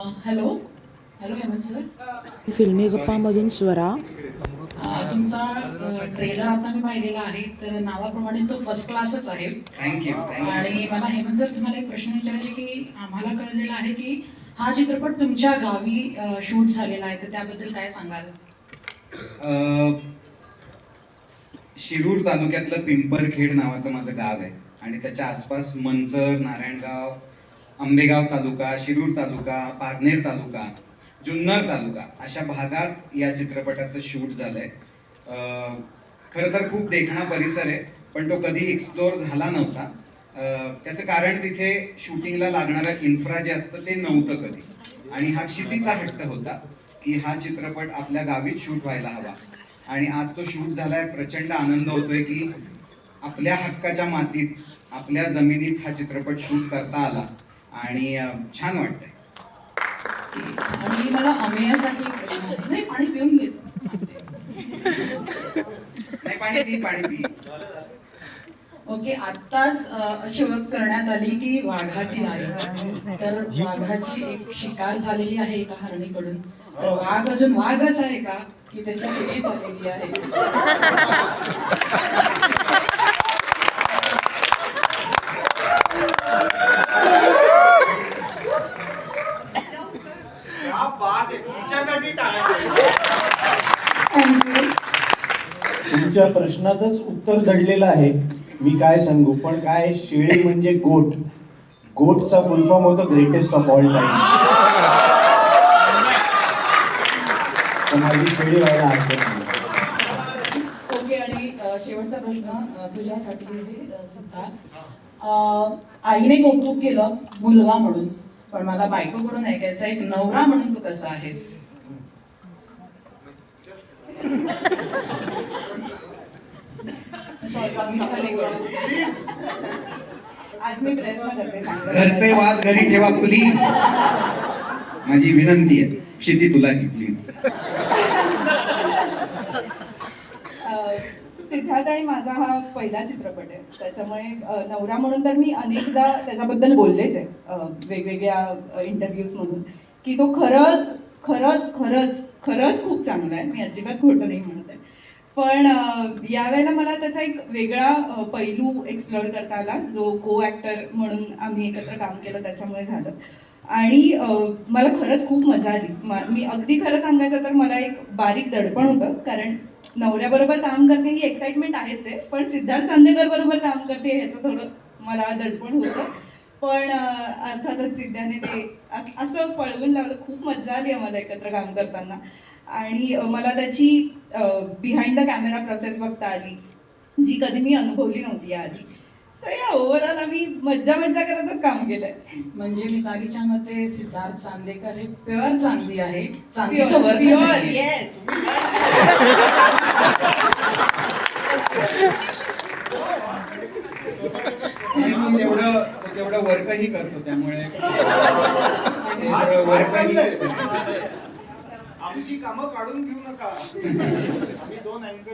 Hello? Hello Hemant sir. फिल्मी गप्पामधून स्वरा. तुमचा trailer आता मी पाहिलेला आहे तर नावाप्रमाणेच तो फर्स्ट क्लासच आहे. थँक्यू थँक्यू आणि मला हेमंत सर तुम्हाला एक प्रश्न विचारायचे की आम्हाला कळलेला आहे की हा चित्रपट तुमच्या गावी शूट झालेला आहे तर त्याबद्दल काय सांगाल? शिरूर तालुक्यातलं पिंपरखेड नावाचं माझं गाव आहे. आणि त्याच्या आसपास मंचर नारायणगाव आंबेगाव तालुका शिरूर तालुका पारनेर तालुका जुन्नर तालुका अशा भागात या चित्रपटाचं शूट झालंय. आहे खरं तर खूप देखणा परिसर आहे पण तो कधी एक्सप्लोअर झाला नव्हता. त्याचं कारण तिथे शूटिंगला लागणारं इन्फ्रा जे असतं ते नव्हतं कधी. आणि हा क्षितीचा हट्ट होता की हा चित्रपट आपल्या गावीच शूट व्हायला हवा. आणि आज तो शूट झालाय प्रचंड आनंद होतोय की आपल्या हक्काच्या मातीत आपल्या जमिनीत हा चित्रपट शूट करता आला. आणि छान वाटतंय. आणि मला अमेयासाठी नाही पाणी पिऊन घेत नाही पाणी पी पाणी पी. ओके आत्ताच अशी ओळख करण्यात आली की वाघाची आहे तर वाघाची एक शिकार झालेली आहे एका हरणीकडून. तर वाघ अजून वाघच आहे का? की त्याची शिडी झालेली आहे क्या बात आहे तुमच्यासाठी टाळ्या थँक्यू तुमच्या प्रश्नातच उत्तर दडलेलं आहे. मी काय सांगू? पण काय शेळी म्हणजे गोट. गोटचा फुल फॉर्म होतो ग्रेटेस्ट ऑफ ऑल टाइम माझी शेळी व्हायला हरकत नाही. ओके आणि शेवटचा प्रश्न तुझ्यासाठी म्हणजे, सिद्धार्थ. आईने कौतुक केलं मुलगा म्हणून. पण मला बायकोकडून ऐकायचं एक नवरा म्हणून तू कसा आहेस? आज मी प्रयत्न करते घरचे वाद घरी ठेवा प्लीज माझी विनंती आहे. क्षिती तुलाही प्लीज अं, सिद्धार्थ आणि माझा हा पहिला चित्रपट आहे. त्याच्यामुळे नवरा म्हणून तर मी अनेकदा त्याच्याबद्दल बोललेच आहे. वेगवेगळ्या इंटरव्ह्यूज मधून. की तो खरंच खरंच खरंच खरंच खूप चांगला आहे. मी अजिबात खोटं नाही म्हणत आहे. पण यावेळेला मला त्याचा एक वेगळा पैलू एक्सप्लोअर करता आला जो को ॲक्टर म्हणून आम्ही एकत्र काम केलं त्याच्यामुळे झालं. आणि मला खरंच खूप मजा आली. मी अगदी खरं सांगायचं तर मला एक बारीक दडपण होतं कारण नवऱ्याबरोबर काम करते ही एक्साइटमेंट आहेच आहे पण सिद्धार्थ चांदेकर बरोबर काम करते ह्याचं थोडं मला दडपण होतं. पण अर्थातच सिद्धाने ते अस- पळवून लावलं. खूप मजा आली आम्हाला एकत्र काम करताना. आणि मला त्याची बिहाइंड द कॅमेरा प्रोसेस बघता आली जी कधी मी अनुभवली नव्हती आधी सो या ओव्हरऑल आम्ही मज्जा मज्जा करतच काम केलंय. म्हणजे मितालीच्या मते सिद्धार्थ चांदेकर हे प्युअर चांदी आहे. चांदीचं प्युअर. येस आणि तो तेवढं तो तेवढं वर्कही करतो त्यामुळे. आमची कामं काढून घेऊ नका. आम्ही दोन अँकर